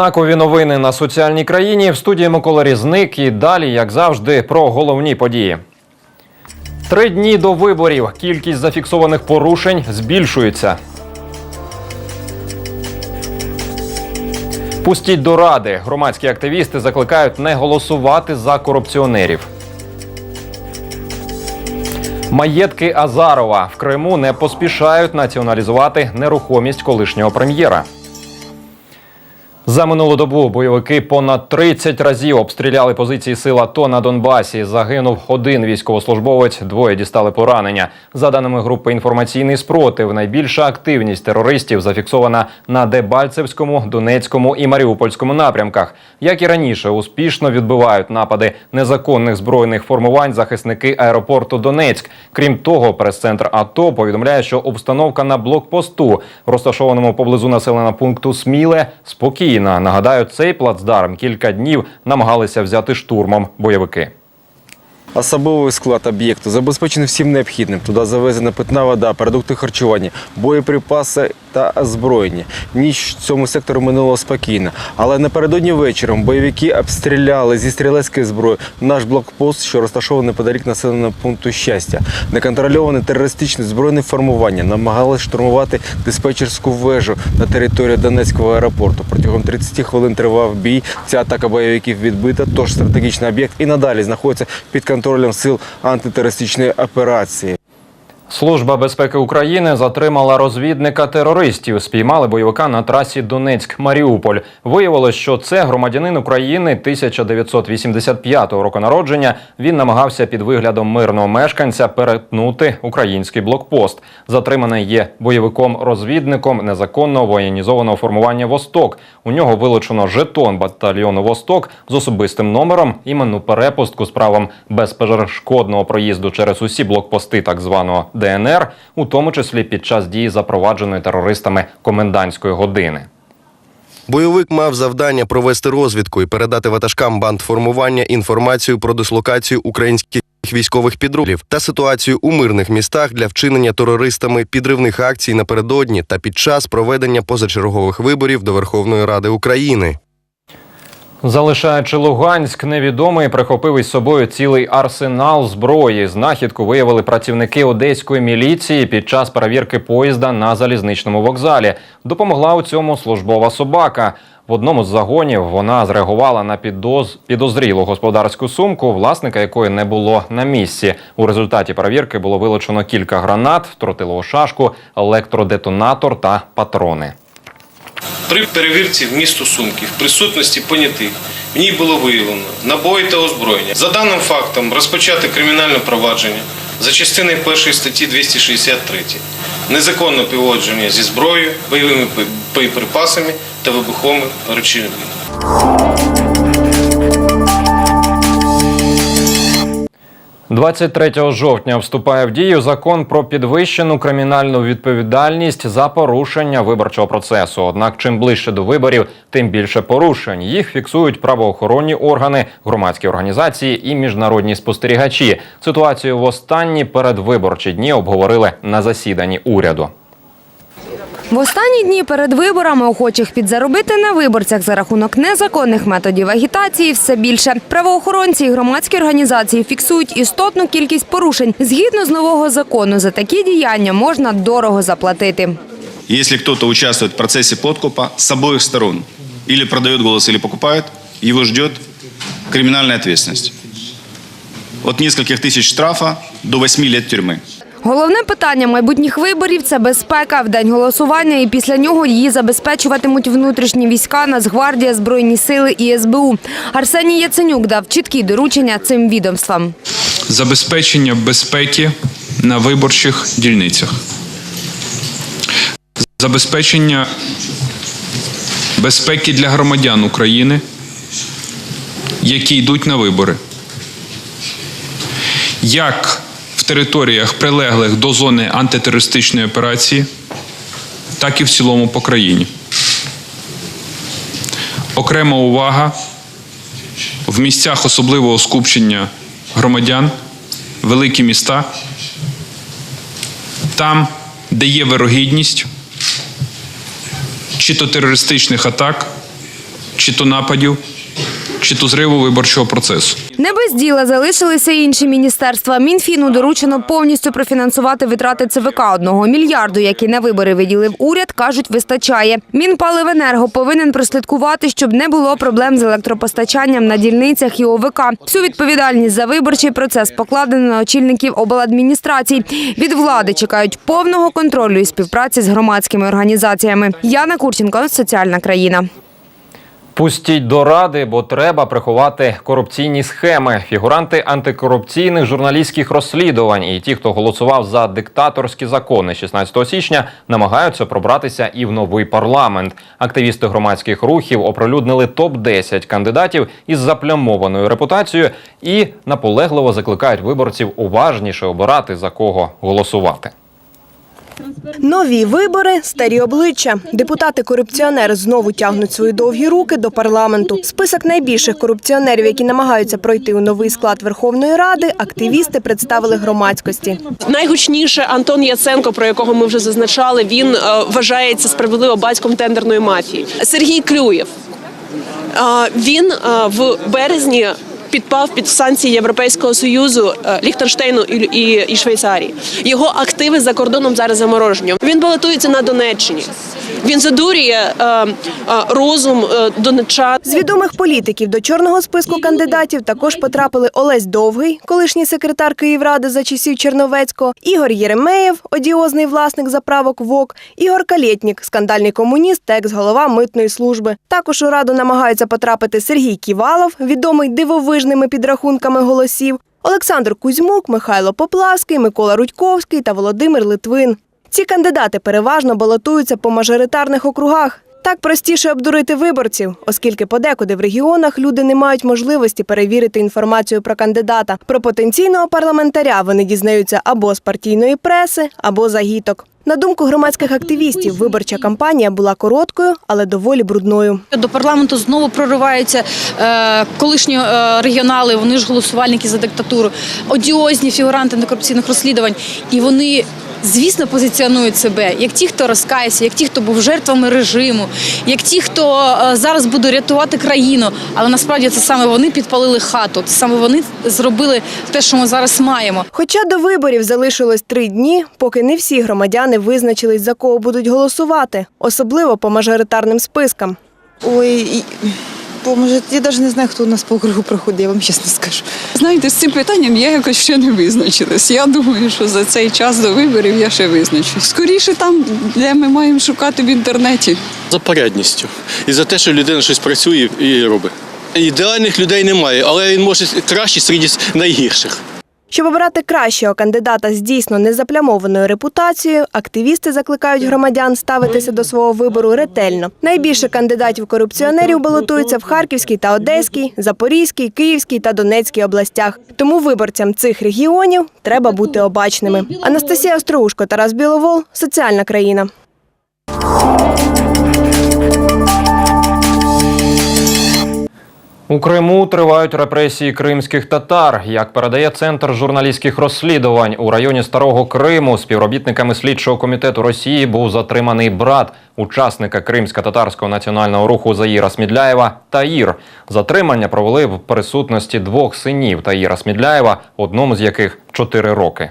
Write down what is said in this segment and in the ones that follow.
Знакові новини на соціальній країні в студії Микола Різник і далі, як завжди, про головні події. Три дні до виборів. Кількість зафіксованих порушень збільшується. Пустіть до ради. Громадські активісти закликають не голосувати за корупціонерів. Маєтки Азарова в Криму не поспішають націоналізувати нерухомість колишнього прем'єра. За минулу добу бойовики понад 30 разів обстріляли позиції сил АТО на Донбасі. Загинув один військовослужбовець, двоє дістали поранення. За даними групи інформаційний спротив, найбільша активність терористів зафіксована на Дебальцевському, Донецькому і Маріупольському напрямках. Як і раніше, успішно відбивають напади незаконних збройних формувань захисники аеропорту Донецьк. Крім того, прес-центр АТО повідомляє, що обстановка на блокпосту, розташованому поблизу населеного пункту Сміле, спокійна. Нагадаю, цей плацдарм кілька днів намагалися взяти штурмом бойовики. Особовий склад об'єкту забезпечений всім необхідним. Туди завезена питна вода, продукти харчування, боєприпаси та озброєння. Ніч в цьому сектору минула спокійно. Але напередодні вечором бойовики обстріляли зі стрілецької зброї наш блокпост, що розташований неподалік населеного пункту щастя. Неконтрольоване терористичне збройне формування намагалось штурмувати диспетчерську вежу на території Донецького аеропорту. Протягом 30 хвилин тривав бій. Ця атака бойовиків відбита, тож стратегічний об'єкт і надалі знаходиться під контролем сил антитерористичної операції. Служба безпеки України затримала розвідника терористів. Спіймали бойовика на трасі Донецьк-Маріуполь. Виявилось, що це громадянин України 1985 року народження. Він намагався під виглядом мирного мешканця перетнути український блокпост. Затриманий є бойовиком-розвідником незаконного воєнізованого формування Восток. У нього вилучено жетон батальйону Восток з особистим номером, іменну перепустку з правом безперешкодного проїзду через усі блокпости так званого ДНР, у тому числі під час дії запровадженої терористами комендантської години. Бойовик мав завдання провести розвідку і передати ватажкам бандформування інформацію про дислокацію українських військових підрозділів та ситуацію у мирних містах для вчинення терористами підривних акцій напередодні та під час проведення позачергових виборів до Верховної Ради України. Залишаючи Луганськ, невідомий прихопив із собою цілий арсенал зброї. Знахідку виявили працівники одеської міліції під час перевірки поїзда на залізничному вокзалі. Допомогла у цьому службова собака. В одному з загонів вона зреагувала на підоз... підозрілу господарську сумку, власника якої не було на місці. У результаті перевірки було вилучено кілька гранат, тротилову шашку, електродетонатор та патрони. При перевірці в місту сумки в присутності понятих в ній було виявлено набої та озброєння. За даним фактом розпочати кримінальне провадження за частиною першої статті 263 незаконне поводження зі зброєю, бойовими боєприпасами та вибуховими речовинами. 23 жовтня вступає в дію закон про підвищену кримінальну відповідальність за порушення виборчого процесу. Однак, чим ближче до виборів, тим більше порушень. Їх фіксують правоохоронні органи, громадські організації і міжнародні спостерігачі. Ситуацію в останні передвиборчі дні обговорили на засіданні уряду. В останні дні перед виборами охочих підзаробити на виборцях за рахунок незаконних методів агітації все більше. Правоохоронці і громадські організації фіксують істотну кількість порушень. Згідно з нового закону, за такі діяння можна дорого заплатити. Если кто-то участвует в процессе подкупа с обоих сторон, или продает голос, или покупает, его ждет криминальная ответственность. От нескольких тысяч штрафа до 8 лет тюрьмы. Головне питання майбутніх виборів це безпека в день голосування, і після нього її забезпечуватимуть внутрішні війська, Нацгвардія, Збройні сили і СБУ. Арсеній Яценюк дав чіткі доручення цим відомствам. забезпечення безпеки на виборчих дільницях, забезпечення безпеки для громадян України, які йдуть на вибори, як територіях, прилеглих до зони антитерористичної операції, так і в цілому по країні. Окрема увага в місцях особливого скупчення громадян, великі міста, там, де є вирогідність чи то терористичних атак, чи то нападів, чи то зриву виборчого процесу. Не без діла залишилися інші міністерства. Мінфіну доручено повністю профінансувати витрати ЦВК. Одного мільярду, який на вибори виділив уряд, кажуть, вистачає. Мінпаливенерго повинен прослідкувати, щоб не було проблем з електропостачанням на дільницях і ОВК. Всю відповідальність за виборчий процес покладено на очільників обладміністрацій. Від влади чекають повного контролю і співпраці з громадськими організаціями. Яна Курченко, соціальна країна. Пустіть до ради, бо треба приховати корупційні схеми. Фігуранти антикорупційних журналістських розслідувань і ті, хто голосував за диктаторські закони 16 січня, намагаються пробратися і в новий парламент. Активісти громадських рухів оприлюднили топ 10 кандидатів із заплямованою репутацією і наполегливо закликають виборців уважніше обирати за кого голосувати. Нові вибори, старі обличчя. Депутати-корупціонери знову тягнуть свої довгі руки до парламенту. Список найбільших корупціонерів, які намагаються пройти у новий склад Верховної Ради, активісти представили громадськості. Найгучніше Антон Яценко, про якого ми вже зазначали, він е, вважається справедливо батьком тендерної мафії. Сергій Клюєв. е, Він е, в березні підпав під санкції Європейського союзу е, Ліхтенштейну і, і, Швейцарії. Його активи за кордоном зараз заморожені. Він балотується на Донеччині. Він задурює е, е, розум е, донечан. З відомих політиків до чорного списку кандидатів також потрапили Олесь Довгий, колишній секретар Київради за часів Черновецького, Ігор Єремеєв, одіозний власник заправок ВОК, Ігор Калєтнік, скандальний комуніст та екс-голова митної служби. Також у раду намагаються потрапити Сергій Ківалов, відомий дивовижними підрахунками голосів, Олександр Кузьмук, Михайло Поплавський, Микола Рудьковський та Володимир Литвин. Ці кандидати переважно балотуються по мажоритарних округах. Так простіше обдурити виборців, оскільки подекуди в регіонах люди не мають можливості перевірити інформацію про кандидата. Про потенційного парламентаря вони дізнаються або з партійної преси, або з агіток. На думку громадських активістів, виборча кампанія була короткою, але доволі брудною. До парламенту знову прориваються е, колишні е, регіонали. Вони ж голосувальники за диктатуру, одіозні фігуранти антикорупційних розслідувань, і вони. Звісно, позиціонують себе як ті, хто розкаявся, як ті, хто був жертвами режиму, як ті, хто е, зараз буде рятувати країну. Але насправді це саме вони підпалили хату. Це саме вони зробили те, що ми зараз маємо. Хоча до виборів залишилось три дні, поки не всі громадяни визначились за кого будуть голосувати, особливо по мажоритарним спискам. Ой, і- поможе, я навіть не знаю, хто у нас по округу проходить, я вам чесно скажу. Знаєте, з цим питанням я якось ще не визначилась. Я думаю, що за цей час до виборів я ще визначусь. Скоріше там, де ми маємо шукати в інтернеті. За порядністю. І за те, що людина щось працює і робить. Ідеальних людей немає, але він може кращий серед найгірших. Щоб обрати кращого кандидата з дійсно незаплямованою репутацією, активісти закликають громадян ставитися до свого вибору ретельно. Найбільше кандидатів корупціонерів балотуються в Харківській та Одеській, Запорізькій, Київській та Донецькій областях. Тому виборцям цих регіонів треба бути обачними. Анастасія Остроушко, Тарас Біловол, соціальна країна. У Криму тривають репресії кримських татар. Як передає центр журналістських розслідувань у районі Старого Криму, співробітниками слідчого комітету Росії був затриманий брат учасника кримсько-татарського національного руху Заїра Смідляєва Таїр. Затримання провели в присутності двох синів Таїра Смідляєва, одному з яких 4 роки.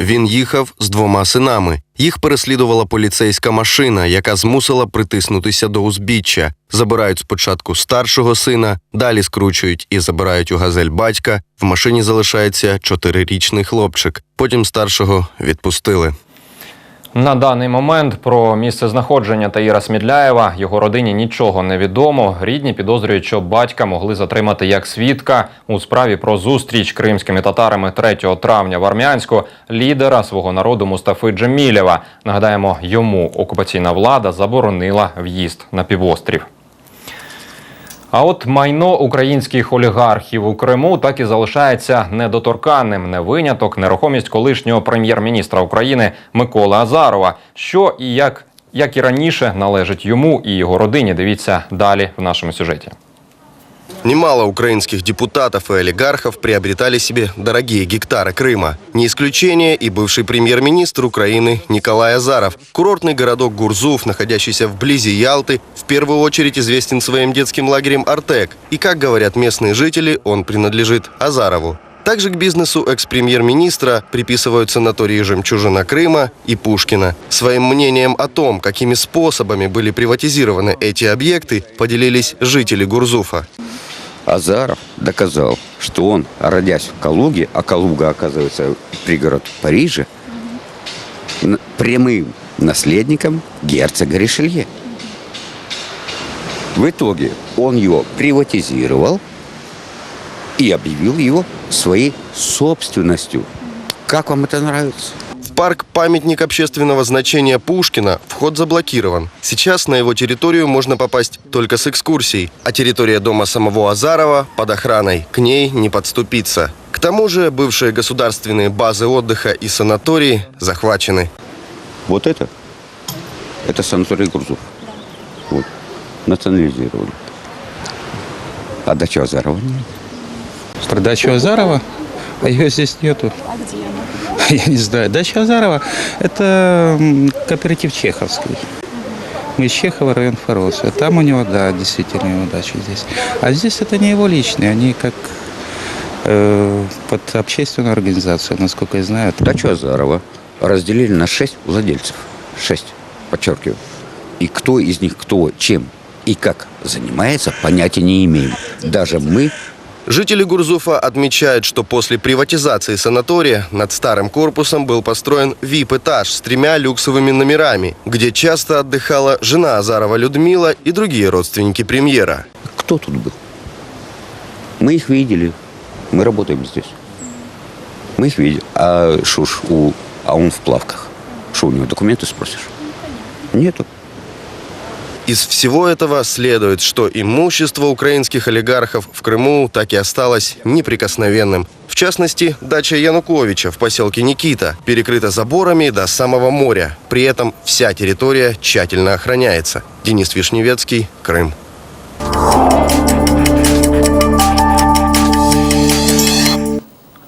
Він їхав з двома синами. Їх переслідувала поліцейська машина, яка змусила притиснутися до узбіччя. Забирають спочатку старшого сина, далі скручують і забирають у газель батька. В машині залишається чотирирічний хлопчик. Потім старшого відпустили. На даний момент про місце знаходження Таїра Смідляєва його родині нічого не відомо. Рідні підозрюють, що батька могли затримати як свідка у справі про зустріч кримськими татарами 3 травня в Армянську лідера свого народу Мустафи Джемілєва. Нагадаємо, йому окупаційна влада заборонила в'їзд на півострів. А от майно українських олігархів у Криму так і залишається недоторканним. Не виняток, нерухомість колишнього прем'єр-міністра України Миколи Азарова, що і як, як і раніше належить йому і його родині. Дивіться далі в нашому сюжеті. Немало украинских депутатов и олигархов приобретали себе дорогие гектары Крыма. Не исключение и бывший премьер-министр Украины Николай Азаров. Курортный городок Гурзуф, находящийся вблизи Ялты, в первую очередь известен своим детским лагерем «Артек». И, как говорят местные жители, он принадлежит Азарову. Также к бизнесу экс-премьер-министра приписывают санатории «Жемчужина Крыма» и Пушкина. Своим мнением о том, какими способами были приватизированы эти объекты, поделились жители Гурзуфа. Азаров доказал, что он, родясь в Калуге, а Калуга, оказывается, пригород Парижа, прямым наследником герцога Ришелье. В итоге он его приватизировал и объявил его своей собственностью. Как вам это нравится? Парк памятник общественного значения Пушкина вход заблокирован. Сейчас на его территорию можно попасть только с экскурсией, а территория дома самого Азарова под охраной. К ней не подступиться. К тому же бывшие государственные базы отдыха и санатории захвачены. Вот это, это санаторий Грузов. Вот, национализировали. А дача Азарова нет. Про дачу Азарова, а ее здесь нету. А где она? Я не знаю. Дача Азарова – это кооператив Чеховский. Мы из Чехова, район Форос. А там у него, да, действительно его дача здесь. А здесь это не его личные, они как э, под общественную организацию, насколько я знаю. Дачу Азарова разделили на шесть владельцев. Шесть, подчеркиваю. И кто из них кто, чем и как занимается, понятия не имеем. Даже мы Жители Гурзуфа отмечают, что после приватизации санатория над старым корпусом был построен VIP-этаж с тремя люксовыми номерами, где часто отдыхала жена Азарова Людмила и другие родственники премьера. Кто тут был? Мы их видели. Мы работаем здесь. Мы их видели. А ж у... А он в плавках. Что, у него документы спросишь? Нету. Из всего этого следует, что имущество украинских олигархов в Крыму так и осталось неприкосновенным. В частности, дача Януковича в поселке Никита перекрыта заборами до самого моря. При этом вся территория тщательно охраняется. Денис Вишневецкий, Крым.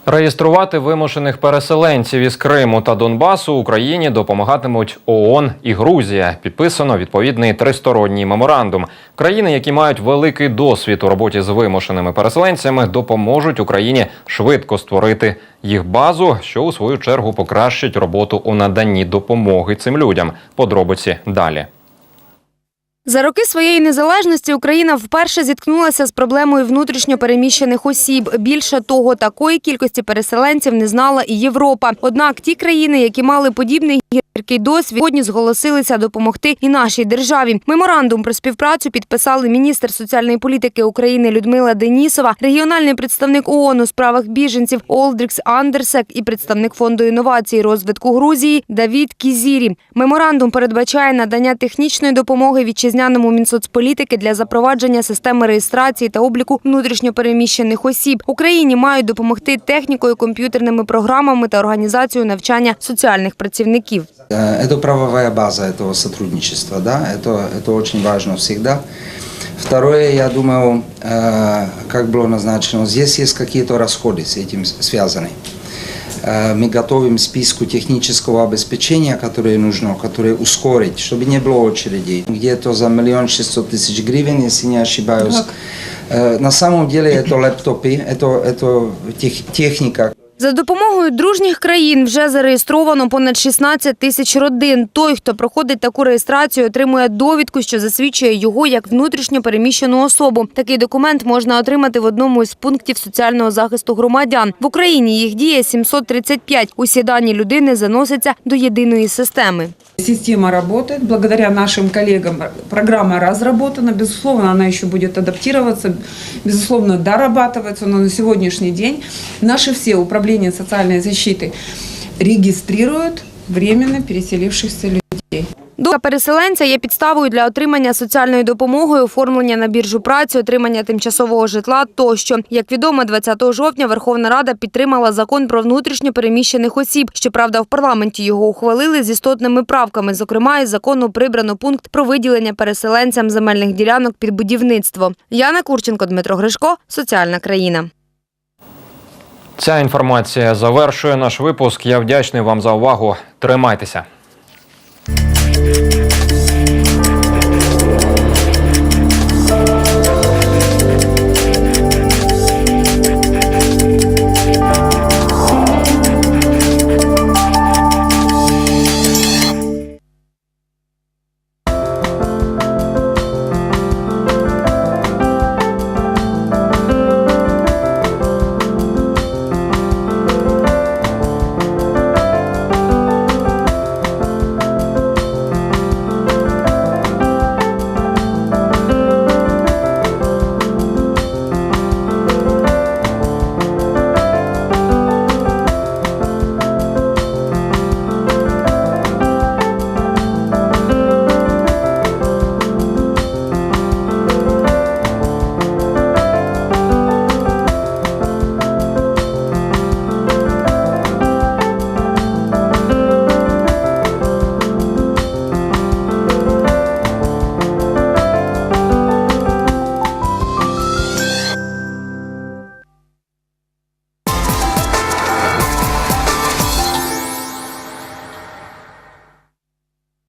Реєструвати вимушених переселенців із Криму та Донбасу Україні допомагатимуть ООН і Грузія. Підписано відповідний тристоронній меморандум. Країни, які мають великий досвід у роботі з вимушеними переселенцями, допоможуть Україні швидко створити їх базу, що у свою чергу покращить роботу у наданні допомоги цим людям. Подробиці далі. За роки своєї незалежності Україна вперше зіткнулася з проблемою внутрішньо переміщених осіб. Більше того, такої кількості переселенців не знала і Європа. Однак ті країни, які мали подібний гіркий досвід, сьогодні зголосилися допомогти і нашій державі. Меморандум про співпрацю підписали міністр соціальної політики України Людмила Денісова, регіональний представник ООН у справах біженців Олдрікс Андерсек і представник фонду інновацій розвитку Грузії Давід Кізірі. Меморандум передбачає надання технічної допомоги вітчизняному Мінсоцполітики для запровадження системи реєстрації та обліку внутрішньопереміщених осіб. Україні мають допомогти технікою, комп'ютерними програмами та організацією навчання соціальних працівників. Э, Это правовая база этого сотрудничества, да, это, это очень важно всегда. Второе, я думаю, э, как было назначено, здесь есть какие-то расходы с этим связаны. Э, Мы готовим списку технического обеспечения, которое нужно, которое ускорить, чтобы не было очередей. Где-то за миллион шестьсот тысяч гривен, если не ошибаюсь. Э, На самом деле это лэптопы, это, это тех- техника, За допомогою дружніх країн вже зареєстровано понад 16 тисяч родин. Той, хто проходить таку реєстрацію, отримує довідку, що засвідчує його як внутрішньо переміщену особу. Такий документ можна отримати в одному із пунктів соціального захисту громадян. В Україні їх діє 735. Усі дані людини заносяться до єдиної системи. Система работает. Благодаря нашим коллегам программа разработана. Безусловно, она еще будет адаптироваться, безусловно, дорабатываться. Но на сегодняшний день наши все управления социальной защиты регистрируют временно переселившихся людей. Думка переселенця є підставою для отримання соціальної допомоги, оформлення на біржу праці, отримання тимчасового житла тощо. Як відомо, 20 жовтня Верховна Рада підтримала закон про внутрішньо переміщених осіб. Щоправда, в парламенті його ухвалили з істотними правками. Зокрема, із закону прибрано пункт про виділення переселенцям земельних ділянок під будівництво. Яна Курченко, Дмитро Гришко, Соціальна країна. Ця інформація завершує наш випуск. Я вдячний вам за увагу. Тримайтеся.